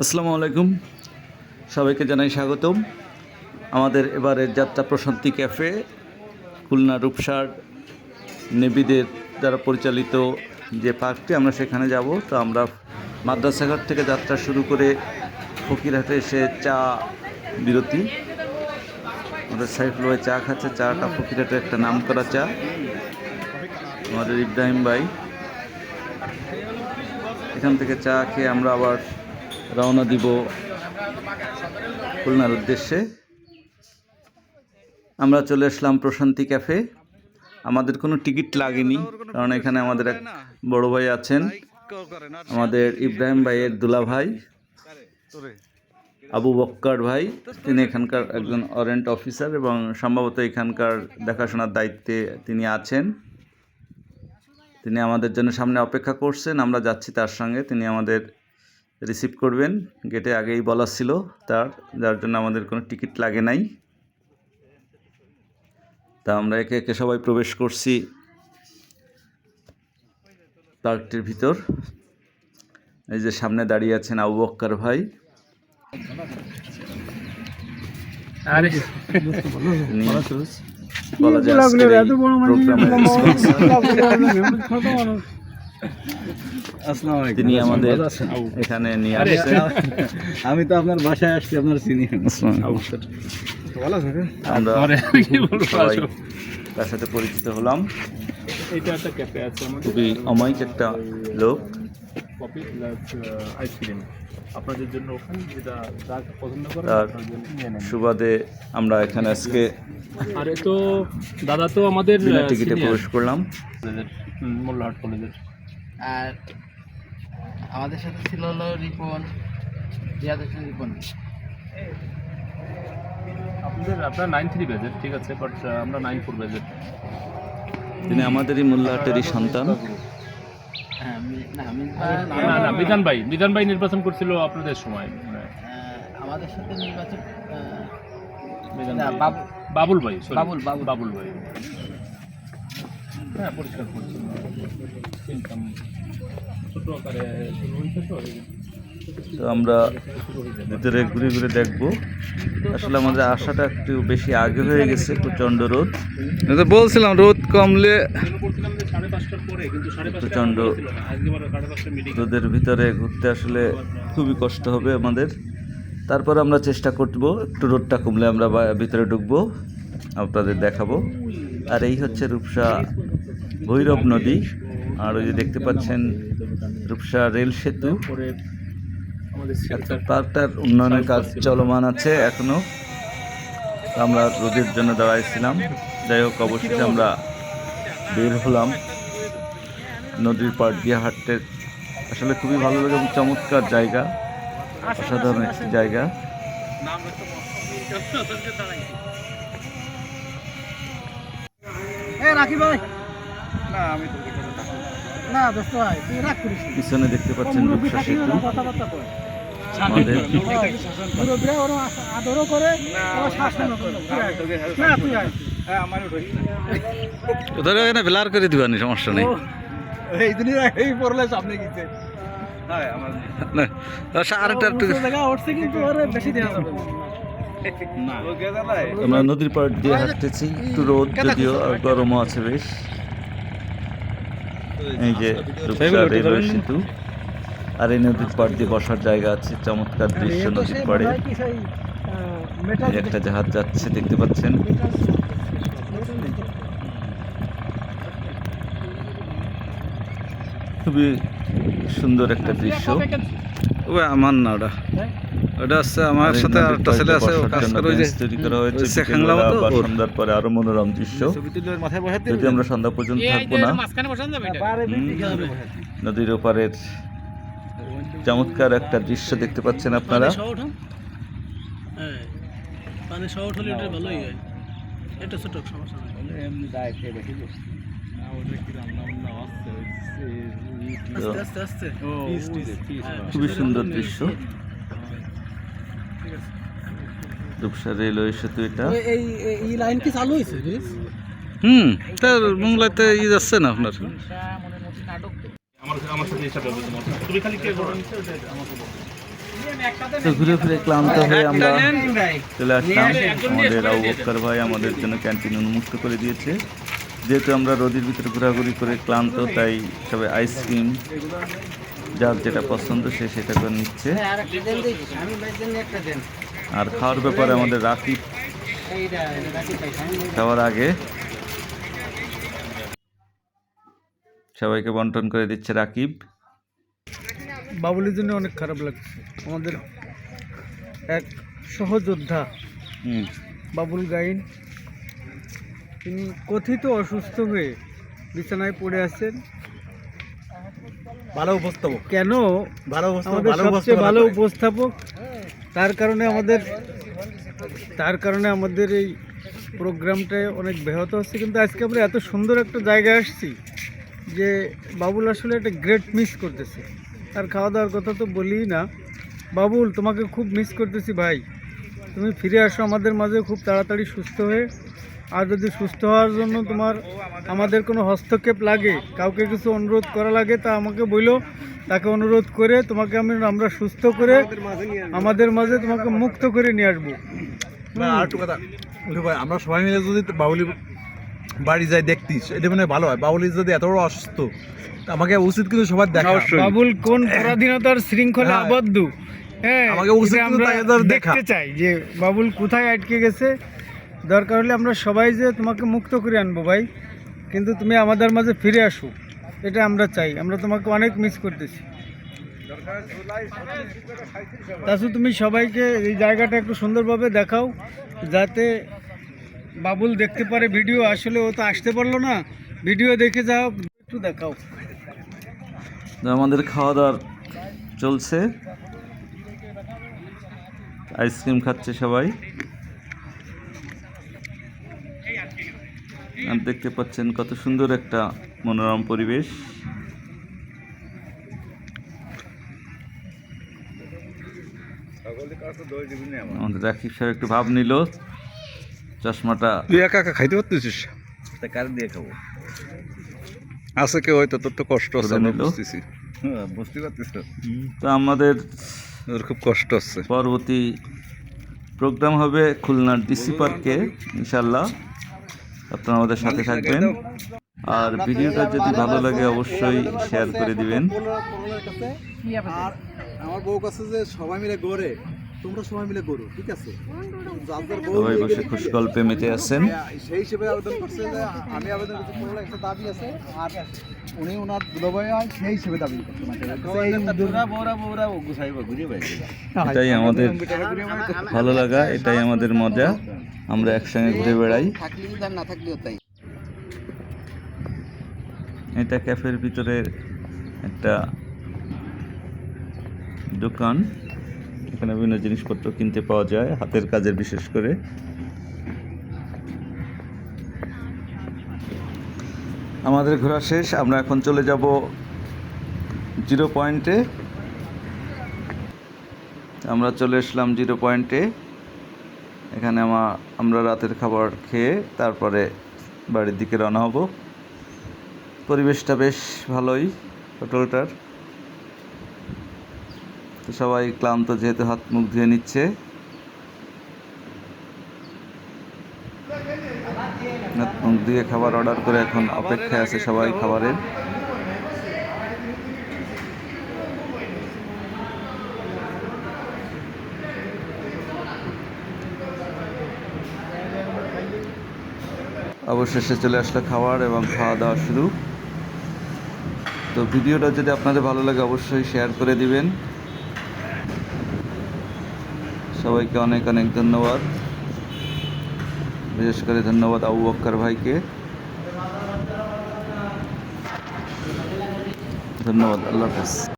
আসসালামু আলাইকুম। সবাইকে জানাই স্বাগতম। আমাদের এবারের যাত্রা প্রশান্তি ক্যাফে, খুলনা রূপসার নেবিদের দ্বারা পরিচালিত যে পার্কটি, আমরা সেখানে যাব। তো আমরা মাদ্রাসাঘাট থেকে যাত্রা শুরু করে ফকিরহাটে এসে চা বিরতি। আমাদের সাইফুল ভাই চা খাচ্ছে, চাটা ফকিরহাটে একটা নাম করা চা। আমাদের ইব্রাহিম ভাই। এখান থেকে চা খেয়ে আমরা আবার রওনা দিব খুলনার উদ্দেশ্যে। আমরা চলে আসলাম প্রশান্তি ক্যাফে। আমাদের কোনো টিকিট লাগেনি, কারণ এখানে আমাদের এক বড় ভাই আছেন। আমাদের ইব্রাহিম ভাইয়ের দুলা ভাই আবু বক্কর ভাই। তিনি এখানকার একজন ওয়ারেন্ট অফিসার এবং সম্ভবত এখানকার দেখাশোনার দায়িত্বে তিনি আছেন। তিনি আমাদের জন্য সামনে অপেক্ষা করছেন, আমরা যাচ্ছি তার সঙ্গে। তিনি আমাদের রিসিভ করবেন। গেটে আগেই বলা ছিল তার যার জন্য আমাদের কোনো টিকিট লাগে নাই। তা আমরা একে একে সবাই প্রবেশ করছি পার্কটির ভিতর। এই যে সামনে দাঁড়িয়ে আছেন আবু বক্কর ভাই। আরে বলা যায় তিনি আমাদের এখানে নিয়ে আসছেন। আমি তো আপনার বাসায় আসছি আপনার চিনি। আমরা আসো। তার সাথে পরিচিত হলাম। খুবই অমায়িক একটা লোক। প্লাস আইসক্রিম আপনাদের জন্য ওখানে যেটা পছন্দ সুবাদে আমরা এখানে আজকে আরে তো দাদা তো আমাদের টিকিটে প্রবেশ করলাম। মোল্লাহাট কলেজের। আর আমাদের সাথে ছিল হলো রিপন রিয়াদ হোসেন রিপন। আপনাদের আপনার নাইন থ্রি ব্যাজের ঠিক আছে বাট আমরা নাইন ফোর ব্যাজের তিনি আমাদেরই মোল্লাহাটেরই সন্তান। হ্যাঁ মি- না আমি না না বিধান ভাই বিধান ভাই নির্বাচন করছিল আপনাদের সময় মানে। আমাদের সাথে নির্বাচন বাবুল। ভাই বাবুল, বাবুল। বাবুল ভাই। হ্যাঁ পরিষ্কার পরিচ্ছন্ন ছোট আকারে শুরু হয়েছে তো তো আমরা ভিতরে ঘুরে ঘুরে দেখব। আসলে আমাদের আশাটা একটু বেশি আগে হয়ে গেছে প্রচণ্ড রোদ। বলছিলাম রোদ কমলে প্রচণ্ড রোদের ভিতরে ঘুরতে আসলে খুবই কষ্ট হবে আমাদের। তারপর আমরা চেষ্টা করব একটু রোদটা কমলে আমরা বা- ভিতরে ঢুকবো আপনাদের দেখাবো। আর এই হচ্ছে রূপসা ভৈরব নদী। আর ওই যে দেখতে পাচ্ছেন রূপসা রেল সেতু। পার্কটার উন্নয়নের কাজ চলমান আছে এখনও। আমরা রোদের জন্য দাঁড়াইছিলাম। যাই হোক, অবশেষে আমরা বের হলাম। নদীর পাড় দিয়ে হাঁটতে আসলে খুবই ভালো লাগে এবং চমৎকার জায়গা, অসাধারণ একটি জায়গা। এ রাখি ভাই। না দোস্ত ভাই তুই রাগ করিস পিছনে দেখতে পাচ্ছেন রূপসা সেতু। আদরও করে শাসনও করে। না তুই আয়। ধরে না বেলার করে দিবানি সমস্যা নেই। এই দিনই এই পড়লে সামনে গেছে আরেকটা একটু জায়গা উঠছে কিন্তু ওরে বেশি দেওয়া যাবে। আমরা নদীর পাড় দিয়ে হাঁটতেছি একটু রোদ যদিও আর গরমও আছে বেশ। এই যে রূপসা রেলওয়ে সেতু। আর এই নদীর পাড় দিয়ে বসার জায়গা আছে চমৎকার দৃশ্য নদীর পাড়ে। একটা জাহাজ যাচ্ছে দেখতে পাচ্ছেন। খুবই সুন্দর একটা দৃশ্য। ও আমার না ওটা। ওটা হচ্ছে আমার সাথে নদীর আরেকটা ছেলে আছে ও কাজ করে ওই যে তৈরি করা হয়েছে শেখাংলা মতো সন্ধ্যার পরে আরও মনোরম দৃশ্য। যদি আমরা সন্ধ্যা পর্যন্ত থাকব না মাঝখানে বসান যাবে এটা? হুম, নদীর ওপারের চমৎকার একটা দৃশ্য দেখতে পাচ্ছেন আপনারা। হ্যাঁ পানি শর্ট হলে এটা ভালোই হয়। এটা ছোট সমস্যা খুবই সুন্দর দৃশ্য। রূপসা রেলওয়ে সেতু এটা। এই লাইন কি চালু হয়েছে হুম তার বাংলাতে ই যাচ্ছে না আপনার। আমার আমার সাথে হিসাবে হবে তোমার তুমি খালি কে ঘটনা নিচ্ছে ওটা আমাকে বলো তো ঘুরে ফিরে ক্লান্ত হয়ে আমরা চলে আসলাম। আমাদের আবু বক্কর ভাই আমাদের জন্য ক্যান্টিন উন্মুক্ত করে দিয়েছে। যেহেতু আমরা রোদের ভিতরে ঘোরাঘুরি করে ক্লান্ত তাই সবাই আইসক্রিম যার যেটা পছন্দ সে সেটা করে নিচ্ছে। আর খাওয়ার ব্যাপারে আমাদের রাকিব খাওয়ার আগে সবাইকে বন্টন করে দিচ্ছে রাকিব। বাবুলির জন্য অনেক খারাপ লাগছে। আমাদের এক সহযোদ্ধা বাবুল গাইন তিনি কথিত অসুস্থ হয়ে বিছানায় পড়ে আছেন। ভালো উপস্থাপক। কেন? ভালো আমাদের সবচেয়ে ভালো উপস্থাপক তার কারণে আমাদের তার কারণে আমাদের এই প্রোগ্রামটায় অনেক ব্যাহত হচ্ছে। কিন্তু আজকে আমরা এত সুন্দর একটা জায়গায় আসছি যে বাবুল আসলে একটা গ্রেট মিস করতেছে। আর খাওয়া দাওয়ার কথা তো বলি না। বাবুল তোমাকে খুব মিস করতেছি ভাই। তুমি ফিরে আসো আমাদের মাঝে খুব তাড়াতাড়ি সুস্থ হয়ে। আর যদি সুস্থ হওয়ার জন্য তোমার আমাদের কোনো হস্তক্ষেপ লাগে কাউকে কিছু অনুরোধ করা লাগে তা আমাকে বইলো। তাকে অনুরোধ করে তোমাকে আমি আমরা সুস্থ করে আমাদের মাঝে তোমাকে মুক্ত করে নিয়ে আসব। কথা। ভাই আমরা সবাই মিলে যদি বাউলি বাড়ি যাই দেখতিস এটা মানে ভালো হয়। বাউলি যদি এত বড় অসুস্থ আমাকে উচিত কিন্তু সবার দেখা। বাবুল কোন পরাধীনতার শৃঙ্খলে হ্যাঁ। আবদ্ধ? হ্যাঁ আমাকে উচিত কিন্তু আমরা। দেখতে চাই যে বাবুল কোথায় আটকে গেছে দরকার হলে আমরা সবাই যে তোমাকে মুক্ত করে আনব ভাই, কিন্তু তুমি আমাদের মাঝে ফিরে আসো। এটা আমরা চাই। আমরা তোমাকে অনেক মিস করতেছি। তাছাড়া তুমি সবাইকে এই জায়গাটা একটু সুন্দরভাবে দেখাও, যাতে বাবুল দেখতে পারে ভিডিও। আসলে ও তো আসতে পারল না। ভিডিও দেখে যাও, একটু দেখাও। আমাদের খাওয়া দাওয়ার চলছে আইসক্রিম খাচ্ছে সবাই। আর দেখতে পাচ্ছেন কত সুন্দর একটা মনোরম পরিবেশ। আমাদের রাকিব সাহেব একটু ভাব নিল। চশমাটা তুই একা একা খাইতে পারতেছিস? কার দিয়ে খাব। আছে কেউ হয়তো তোর তো কষ্ট আছে আমরা নিল। বুঝতেছি। বুঝতে পারতিস তো। আমাদের তোর খুব কষ্ট আছে। পরবর্তী প্রোগ্রাম হবে খুলনার ডিসি পার্কে ইনশাল্লাহ আপনারা আমাদের সাথে থাকবেন। আর ভিডিওটা যদি ভালো লাগে অবশ্যই শেয়ার করে দিবেন। আর আমার বউ কাছে যে সবাই মিলে গড়ে তোমরা সবাই মিলে গড়ো ঠিক আছে? সবাই বসে খুশ গল্পে মেতে আছেন। সেই হিসেবে আবেদন করছে যে আমি আবেদন করছি কোনো একটা দাবি আছে আর উনি ওনার দুলাভাই হয় সেই হিসেবে দাবি এটাই আমাদের ভালো লাগা এটাই আমাদের মজা। আমরা একসঙ্গে ঘুরে বেড়াই। না থাকলেও তাই এটা ক্যাফের ভিতরে একটা দোকান। এখানে বিভিন্ন জিনিসপত্র কিনতে পাওয়া যায়, হাতের কাজের বিশেষ করে। আমাদের ঘোরা শেষ, আমরা এখন চলে যাব জিরো পয়েন্টে। আমরা চলে এসলাম জিরো পয়েন্টে। এখানে আমা, আমরা রাতের খাবার খেয়ে তারপরে বাড়ির দিকে রওনা হব। পরিবেশটা বেশ ভালোই, হোটেলটার। তো সবাই ক্লান্ত, যেহেতু হাত মুখ ধুয়ে নিচ্ছে। হাত মুখ ধুয়ে খাবার অর্ডার করে এখন অপেক্ষায় আছে সবাই খাবারের। অবশেষে চলে আসলো খাবার এবং খাওয়া দাওয়া শুরু। তো ভিডিওটা যদি আপনাদের ভালো লাগে অবশ্যই শেয়ার করে দিবেন। সবাইকে অনেক অনেক ধন্যবাদ। বিশেষ করে ধন্যবাদ আবু বক্কর ভাইকে। ধন্যবাদ আল্লাহ হাফেজ।